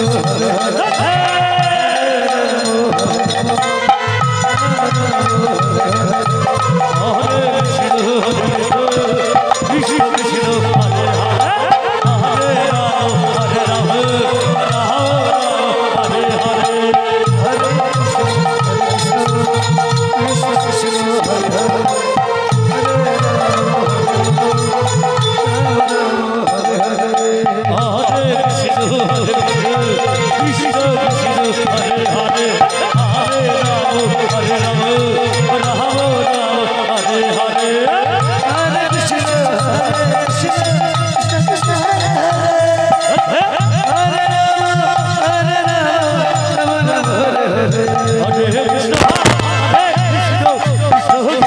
Hare Krishna Hare Krishna Krishna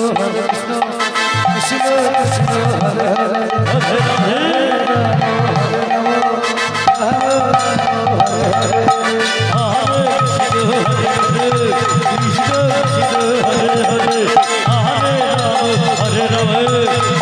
Hare Krishna Krishna Krishna Hare Hare Hare Radhe Hare Krishna Hare Krishna Krishna Hare Hare Hare Ram Hare Ram